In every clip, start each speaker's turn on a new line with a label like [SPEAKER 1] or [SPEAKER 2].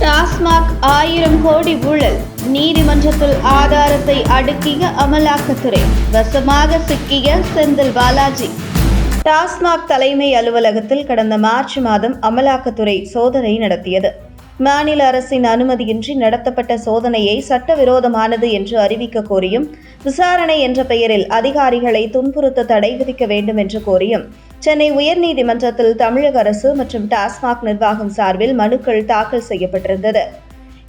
[SPEAKER 1] டாஸ்மாக் ஆயிரம் கோடி ஊழல். நீதிமன்றத்தில் ஆதாரத்தை அடுக்கிய அமலாக்கத்துறை. வசமாக சிக்கிய செந்தில் பாலாஜி. டாஸ்மாக் தலைமை அலுவலகத்தில் கடந்த மார்ச் மாதம் அமலாக்கத்துறை சோதனை நடத்தியது. மாநில அரசின் அனுமதியின்றி நடத்தப்பட்ட சோதனையை சட்டவிரோதமானது என்று அறிவிக்க கோரியும் விசாரணை என்ற பெயரில் அதிகாரிகளை துன்புறுத்த தடை விதிக்க வேண்டும் என்று கோரியும். சென்னை உயர்நீதிமன்றத்தில் தமிழக அரசு மற்றும் டாஸ்மாக் நிர்வாகம் சார்பில் மனுக்கள் தாக்கல் செய்யப்பட்டிருந்தது.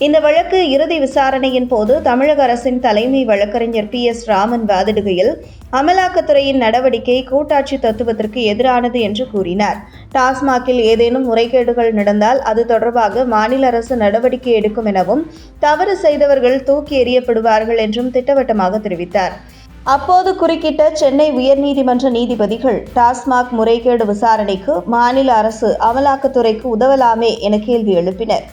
[SPEAKER 1] இந்த வழக்கு இறுதி விசாரணையின் போது தமிழக அரசின் தலைமை வழக்கறிஞர் பி எஸ் ராமன் வாதிடுகையில் அமலாக்கத்துறையின் நடவடிக்கை கூட்டாட்சி தத்துவத்திற்கு எதிரானது என்று கூறினார். டாஸ்மாகில் ஏதேனும் முறைகேடுகள் நடந்தால் அது தொடர்பாக மாநில அரசு நடவடிக்கை எடுக்கும் எனவும் தவறு செய்தவர்கள் தூக்கி எறியப்படுவார்கள் என்றும் திட்டவட்டமாக தெரிவித்தார். அப்போது குறுக்கிட்ட சென்னை உயர்நீதிமன்ற நீதிபதிகள் டாஸ்மாக் முறைகேடு விசாரணைக்கு மாநில அரசு அமலாக்கத்துறைக்கு உதவலாமே என கேள்வி எழுப்பினர்.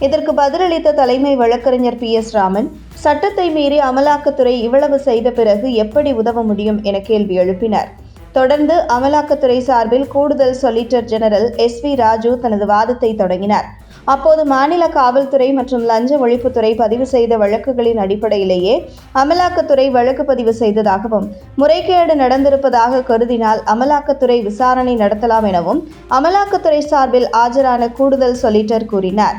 [SPEAKER 1] இதற்கு பதிலளித்த தலைமை வழக்கறிஞர் பி எஸ் ராமன் சட்டத்தை மீறி அமலாக்கத்துறை இவ்வளவு செய்த பிறகு எப்படி உதவ முடியும் என கேள்வி எழுப்பினார். தொடர்ந்து அமலாக்கத்துறை சார்பில் கூடுதல் solicitor general S V Raju தனது வாதத்தை தொடங்கினார். அப்போது மாநில காவல்துறை மற்றும் லஞ்ச ஒழிப்புத்துறை பதிவு செய்த வழக்குகளின் அடிப்படையிலேயே அமலாக்கத்துறை வழக்கு பதிவு செய்ததாகவும் முறைகேடு நடந்திருப்பதாக கருதினால் அமலாக்கத்துறை விசாரணை நடத்தலாம் எனவும் அமலாக்கத்துறை சார்பில் ஆஜரான கூடுதல் சொலிட்டர் கூறினார்.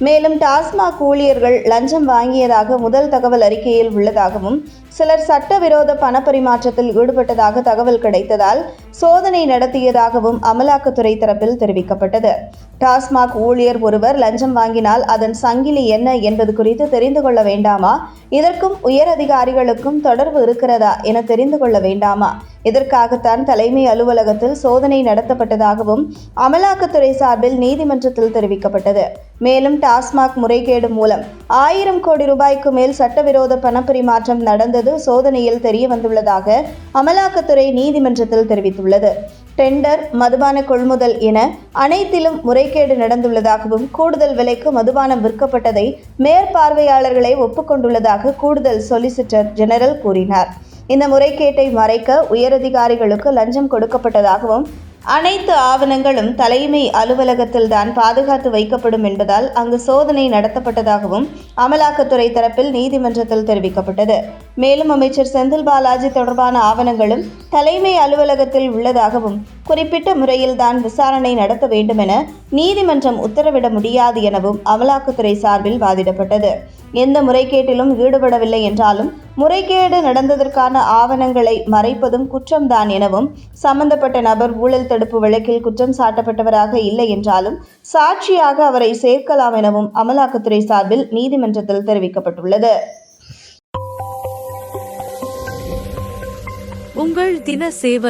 [SPEAKER 1] மேலும் டாஸ்மாக் ஊழியர்கள் லஞ்சம் வாங்கியதாக முதல் தகவல் அறிக்கையில் உள்ளதாகவும் சிலர் சட்டவிரோத பணப்பரிமாற்றத்தில் ஈடுபட்டதாக தகவல் கிடைத்ததால் சோதனை நடத்தியதாகவும் அமலாக்கத்துறை தரப்பில் தெரிவிக்கப்பட்டது. டாஸ்மாக் ஊழியர் ஒருவர் லஞ்சம் வாங்கினால் அதன் சங்கிலி என்ன என்பது குறித்து தெரிந்து கொள்ள வேண்டாமா? இதற்கும் உயர் அதிகாரிகளுக்கும் தொடர்பு இருக்கிறதா என தெரிந்து கொள்ள வேண்டாமா? இதற்காகத்தான் தலைமை அலுவலகத்தில் சோதனை நடத்தப்பட்டதாகவும் அமலாக்கத்துறை சார்பில் நீதிமன்றத்தில் தெரிவிக்கப்பட்டது. மேலும் டாஸ்மாக் முறைகேடு மூலம் ஆயிரம் கோடி ரூபாய்க்கு மேல் சட்டவிரோத பணப்பரிமாற்றம் நடந்தது சோதனையில் தெரிய வந்துள்ளதாக அமலாக்கத்துறை நீதிமன்றத்தில் தெரிவித்துள்ளது டெண்டர் மதுபான கொள்முதல் என அனைத்திலும் முறைகேடு நடந்துள்ளதாகவும் கூடுதல் விலைக்கு மதுபானம் விற்கப்பட்டதை மேற்பார்வையாளர்களை ஒப்புக்கொண்டுள்ளதாக கூடுதல் சொலிசிட்டர் ஜெனரல் கூறினார். இந்த முறைகேட்டை மறைக்க உயரதிகாரிகளுக்கு லஞ்சம் கொடுக்கப்பட்டதாகவும் அனைத்து ஆவணங்களும் தலைமை அலுவலகத்தில் தான் பாதுகாத்து வைக்கப்படும் என்பதால் அங்கு சோதனை நடத்தப்பட்டதாகவும் அமலாக்கத்துறை தரப்பில் நீதிமன்றத்தில் தெரிவிக்கப்பட்டது. மேலும் அமைச்சர் செந்தில் பாலாஜி தொடர்பான ஆவணங்களும் தலைமை அலுவலகத்தில் உள்ளதாகவும் குறிப்பிட்ட முறையில் தான் விசாரணை நடத்த வேண்டும் என நீதிமன்றம் உத்தரவிட முடியாது எனவும் அமலாக்கத்துறை சார்பில் வாதிடப்பட்டது. எந்த முறைகேட்டிலும் ஈடுபடவில்லை என்றாலும் முறைகேடு நடந்ததற்கான ஆவணங்களை மறைப்பதும் குற்றம்தான் எனவும் சம்பந்தப்பட்ட நபர் ஊழல் தடுப்பு வழக்கில் குற்றம் சாட்டப்பட்டவராக இல்லை என்றாலும் சாட்சியாக அவரை சேர்க்கலாம் எனவும் அமலாக்கத்துறை சார்பில் நீதிமன்றத்தில் தெரிவிக்கப்பட்டுள்ளது.
[SPEAKER 2] உங்கள் தின சேவல்